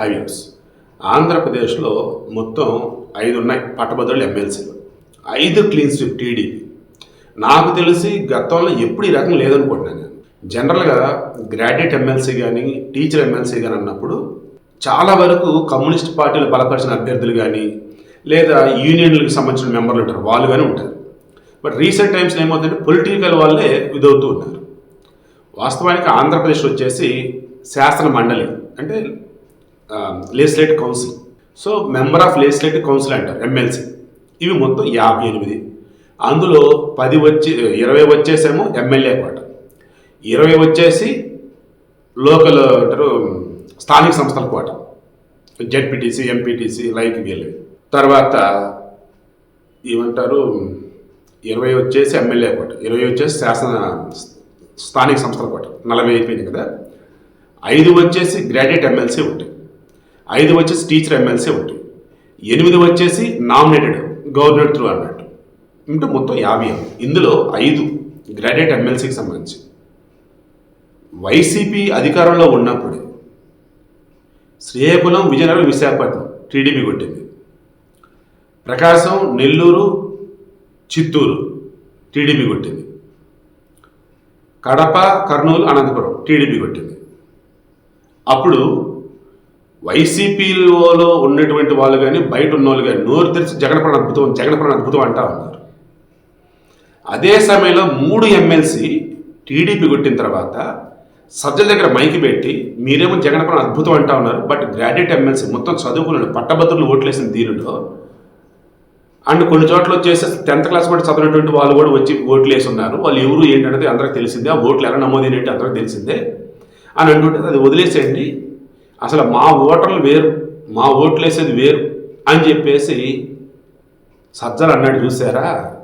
Highways ఆంధ్రప్రదేశ్లో మొత్తం ఐదు ఉన్నాయి పట్టభద్రులు ఎమ్మెల్సీలు. ఐదు క్లీన్ స్విప్ టీడీపీ. నాకు తెలిసి గతంలో ఎప్పుడు ఈ రకం లేదనుకుంటున్నాను నేను. జనరల్గా గ్రాడ్యుయేట్ ఎమ్మెల్సీ కానీ టీచర్ ఎమ్మెల్సీ కానీ అన్నప్పుడు చాలా వరకు కమ్యూనిస్ట్ పార్టీలు బలపరిచిన అభ్యర్థులు కానీ లేదా యూనియన్లకు సంబంధించిన మెంబర్లు ఉంటారు. వాళ్ళు కానీ ఉంటారు. బట్ రీసెంట్ టైమ్స్లో ఏమవుతుందంటే పొలిటికల్ వాళ్ళే ఇదవుతూ ఉన్నారు. వాస్తవానికి ఆంధ్రప్రదేశ్ వచ్చేసి శాసన మండలి. అంటే legislative council so member of legislative council అంటారు ఎమ్మెల్సీ ఇవి మొత్తం యాభై ఎనిమిది. అందులో పది వచ్చి ఇరవై వచ్చేసేమో ఎమ్మెల్యే కోట ఇరవై వచ్చేసి లోకల్ అంటారు స్థానిక సంస్థల కోట. జెడ్పీటీసీ ఎంపీటీసీ లైక్ వీళ్ళు తర్వాత ఏమంటారు ఇరవై వచ్చేసి ఎమ్మెల్యే కోట. ఇరవై వచ్చేసి శాసన స్థానిక సంస్థల కోట. నలభై అయిపోయింది కదా. ఐదు వచ్చేసి గ్రాడ్యుయేట్ ఎమ్మెల్సీ ఉంటాయి ఐదు వచ్చేసి టీచర్ ఎమ్మెల్సీ ఒకటి. ఎనిమిది వచ్చేసి నామినేటెడ్ గవర్నర్ త్రూ అన్నట్టు. అంటే మొత్తం యాభై ఇందులో ఐదు గ్రాడ్యుయేట్ ఎమ్మెల్సీకి సంబంధించి. వైసీపీ అధికారంలో ఉన్నప్పుడే శ్రీకాకుళం విజయనగరం విశాఖపట్నం టీడీపీ కొట్టింది. ప్రకాశం నెల్లూరు చిత్తూరు టీడీపీ కొట్టింది. కడప కర్నూలు అనంతపురం టీడీపీ కొట్టింది. అప్పుడు వైసీపీలో ఉన్నటువంటి వాళ్ళు కానీ బయట ఉన్న వాళ్ళు కానీ నోరు తెరిచి జగన్పరణ అద్భుతం జగన్పరణ అద్భుతం అంటా ఉన్నారు. అదే సమయంలో మూడు ఎమ్మెల్సీ టీడీపీ కొట్టిన తర్వాత సజ్జల దగ్గర మైకి పెట్టి మీరేమో జగన్పరణ అద్భుతం అంటా ఉన్నారు బట్ గ్రాడ్యుయేట్ ఎమ్మెల్సీ మొత్తం చదువుకున్నాడు పట్టభద్రులు ఓట్లేసిన దీనిలో అండ్ కొన్ని చోట్ల వచ్చేసి టెన్త్ క్లాస్ కూడా చదివినటువంటి వాళ్ళు కూడా వచ్చి ఓట్లు వేసి ఉన్నారు వాళ్ళు ఎవరు ఏంటనేది అందరికి తెలిసిందే ఆ ఓట్లు ఎలా నమోదైనట్టు అందరికి తెలిసిందే. అని అంటుంటే అది వదిలేసేయండి అసలు మా ఓటర్లు వేరు మా ఓట్లు వేసేది వేరు అని చెప్పేసి సజ్జలు అన్నాడు చూసారా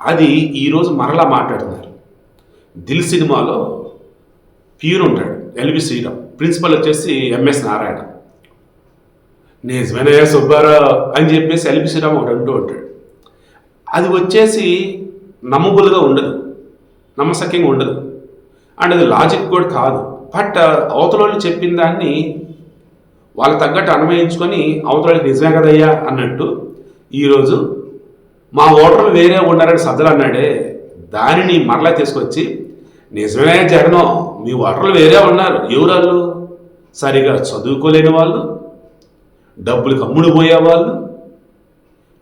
అది ఈరోజు మరలా మాట్లాడుతున్నారు. దిల్ సినిమాలో ప్యూర్ ఉంటాడు ఎల్వి శ్రీరామ్. ప్రిన్సిపల్ వచ్చేసి ఎంఎస్ నారాయణ. నిజమేనయ్య సుబ్బారావు అని చెప్పేసి ఎల్వి శ్రీరామ్ ఒకటి అంటూ ఉంటాడు అది వచ్చేసి నమ్మబుల్గా ఉండదు నమ్మసక్యంగా ఉండదు. అండ్ అది లాజిక్ కూడా కాదు. బట్ అవతల వాళ్ళు చెప్పిన దాన్ని వాళ్ళకి తగ్గట్టు అన్వయించుకొని అవతలకి నిజమే కదయ్యా అన్నట్టు ఈరోజు మా ఓటర్లు వేరే ఉన్నారని సజ్జలు అన్నాడే దానిని మరలా తీసుకొచ్చి నిజమే జగనం మీ ఓటర్లు వేరే ఉన్నారు. ఎవరు సరిగా చదువుకోలేని వాళ్ళు డబ్బులు కమ్ముడు పోయేవాళ్ళు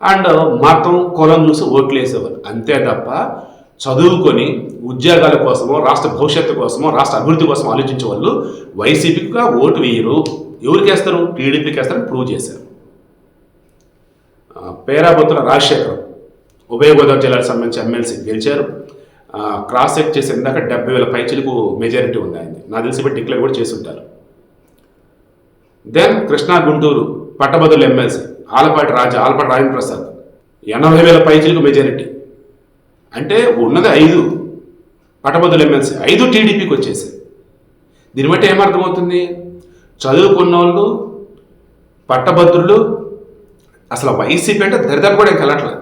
అండ్ మతం కులం చూసి ఓట్లు వేసేవాళ్ళు. అంతే తప్ప చదువుకొని ఉద్యోగాల కోసమో రాష్ట్ర భవిష్యత్తు కోసమో రాష్ట్ర అభివృద్ధి కోసం ఆలోచించే వాళ్ళు వైసీపీగా ఓటు వేయరు. ఎవరికి వేస్తారు టీడీపీకి వేస్తారని ప్రూవ్ చేశారు. ఆ, పేరాబొత్తుల రాజశేఖరం ఉభయ గోదావరి జిల్లాకు సంబంధించి ఎమ్మెల్సీ గెలిచారు. క్రాస్ చెక్ చేసి ఇందాక డెబ్బై వేల పైచలకు మెజారిటీ ఉంది ఆయన నాకు తెలిసి బట్టి డిక్లేర్ కూడా చేసి ఉంటారు. దెన్ కృష్ణా గుంటూరు పట్టభద్రుల ఎమ్మెల్సీ ఆలపాటి రాజా ఆలపాటి రాజేంద్ర ప్రసాద్. ఎనభై వేల పైచలకు మెజారిటీ అంటే ఉన్నది ఐదు పట్టభద్రుల ఎమ్మెల్సీ ఐదు టీడీపీకి వచ్చేసాయి. దీన్ని బట్టి ఏమర్థమవుతుంది చదువుకున్న వాళ్ళు పట్టభద్రులు అసలు వైసీపీ అంటే దరిదాపు కూడా వెళ్ళట్లేదు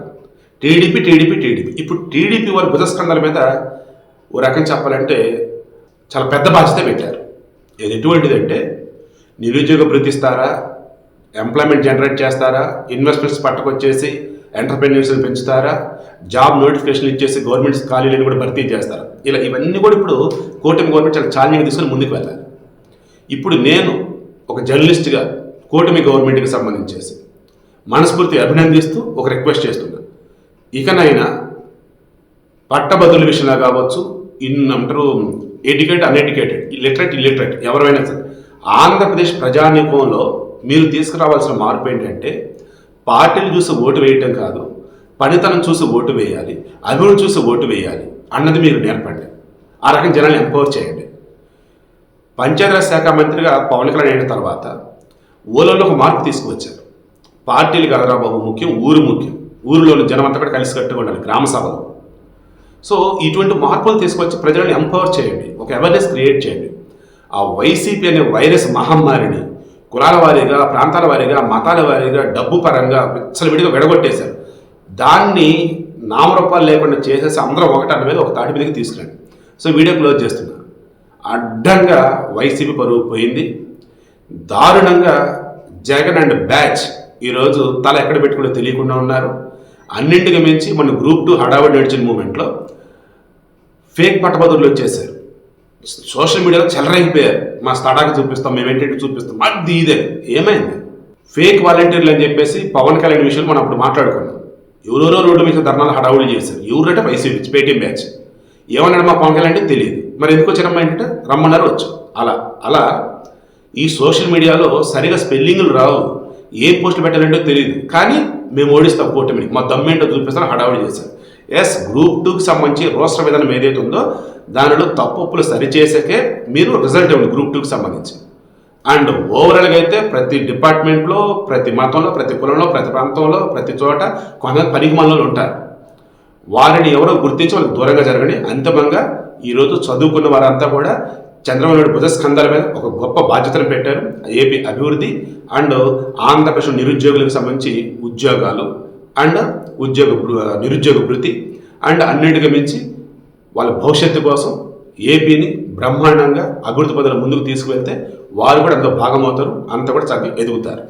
టీడీపీ టీడీపీ టీడీపీ. ఇప్పుడు టీడీపీ వారి భుజస్కంధాల మీద ఓ రకం చెప్పాలంటే చాలా పెద్ద బాధ్యత పెట్టారు. ఇది ఎటువంటిదంటే నిరుద్యోగ భృతి ఎంప్లాయ్మెంట్ జనరేట్ చేస్తారా? ఇన్వెస్ట్మెంట్స్ పట్టుకొచ్చేసి ఎంటర్ప్రెన్యూర్స్ని పెంచుతారా? జాబ్ నోటిఫికేషన్ ఇచ్చేసి గవర్నమెంట్స్ ఖాళీలను కూడా భర్తీ చేస్తారా? ఇలా ఇవన్నీ కూడా ఇప్పుడు కూటమి గవర్నమెంట్ చాలా ఛాలెంజింగ్ తీసుకొని ముందుకు వెళ్ళాలి. ఇప్పుడు నేను ఒక జర్నలిస్ట్గా కూటమి గవర్నమెంట్కి సంబంధించేసి మనస్ఫూర్తి అభినందిస్తూ ఒక రిక్వెస్ట్ చేస్తున్నా. ఇకనైనా పట్టభద్రుల విషయంలో కావచ్చు ఇన్ అంటారు ఎడ్యుకేట్ అన్ఎడ్యుకేటెడ్ లిటరేట్ ఇల్లిటరేట్ ఎవరైనా సరే ఆంధ్రప్రదేశ్ ప్రజానీకంలో మీరు తీసుకురావాల్సిన మార్పు ఏంటంటే పార్టీలు చూసి ఓటు వేయటం కాదు పనితనం చూసి ఓటు వేయాలి అభివృద్ధి చూసి ఓటు వేయాలి అన్నది మీరు నేర్పండి. ఆ రకం జనాలు ఎంపవర్ చేయండి. పంచాయతీరాజ్ శాఖ మంత్రిగా పవన్ కళ్యాణ్ అయిన తర్వాత ఊళ్ళలో ఒక మార్పు తీసుకువచ్చారు. పార్టీలు కదరా బాబు ముఖ్యం ఊరు ముఖ్యం. ఊరిలోని జనం అంతా కూడా కలిసి కట్టుకుండాలి గ్రామ సభలో. సో ఇటువంటి మార్పులు తీసుకొచ్చి ప్రజలను ఎంపవర్ చేయండి ఒక అవేర్నెస్ క్రియేట్ చేయండి. ఆ వైసీపీ అనే వైరస్ మహమ్మారిని కులాల వారీగా ప్రాంతాల వారీగా మతాల వారీగా డబ్బు పరంగా విచ్చలవిడిగా విడగొట్టేశారు. దాన్ని నామరూపాలు లేకుండా చేసేసి అందరం ఒకటి అన్న మీద ఒక తాటి మీదకి తీసుకురండి. సో వీడియో క్లోజ్ చేస్తున్నా. అడ్డంగా వైసీపీ పరువు పోయింది. దారుణంగా జగన్ అండ్ బ్యాచ్ ఈరోజు తల ఎక్కడ పెట్టుకునే తెలియకుండా ఉన్నారు. అన్నింటికి మించి మన గ్రూప్ టూ హడావడి నడిచిన మూమెంట్లో ఫేక్ పట్టభద్రులు వచ్చేసారు. సోషల్ మీడియాలో చెలరైపోయారు మా స్థడాకి చూపిస్తాం మేమేంటి చూపిస్తాం. అది ఇదే. ఏమైంది? ఫేక్ వాలంటీర్లు అని చెప్పేసి పవన్ కళ్యాణ్ విషయంలో మనం అప్పుడు మాట్లాడుకున్నాం. ఎవరెవరో రోడ్డు మీద ధర్నాలు హడావుడి చేశారు. ఎవరంటే వైసీపీ పేటీఎం బ్యాచ్. ఏమన్నాడు మా పవన్ కళ్యాణ్ అంటే తెలియదు. మరి ఎందుకు వచ్చారమ్మా ఏంటంటే రమ్మన్నారు వచ్చు అలా అలా ఈ సోషల్ మీడియాలో సరిగా స్పెల్లింగ్లు రావు. ఏ పోస్టులు పెట్టాలంటే తెలియదు. కానీ మేము ఓడిస్తాం కూటమిని. మా దమ్మేంటో చూపిస్తాను హడావుడి చేశారు. ఎస్ గ్రూప్ టూకి సంబంధించి రోస్టర్ విధానం ఏదైతే ఉందో దానిలో తప్పులు సరిచేసాకే మీరు రిజల్ట్ ఇవ్వండి గ్రూప్ టూకి సంబంధించి. అండ్ ఓవరాల్గా అయితే ప్రతి డిపార్ట్మెంట్లో ప్రతి మతంలో ప్రతి కులంలో ప్రతి ప్రాంతంలో ప్రతి చోట కొంతమంది పనికి మనలో ఉంటారు. వారిని ఎవరో గుర్తించి వాళ్ళకి దూరంగా జరగండి. అంతిమంగా ఈరోజు చదువుకున్న వారంతా కూడా చంద్రబాబు నాయుడు భుజస్కంధాల మీద ఒక గొప్ప బాధ్యతను పెట్టారు. ఏపీ అభివృద్ధి అండ్ ఆంధ్రప్రదేశ్ నిరుద్యోగులకు సంబంధించి ఉద్యోగాలు అండ్ ఉద్యోగ నిరుద్యోగ వృత్తి అండ్ అన్నింటికి మించి వాళ్ళ భవిష్యత్తు కోసం ఏపీని బ్రహ్మాండంగా అభివృద్ధి పదవుల ముందుకు తీసుకువెళ్తే వారు కూడా అందులో భాగమవుతారు. అంత కూడా చక్కగా ఎదుగుతారు.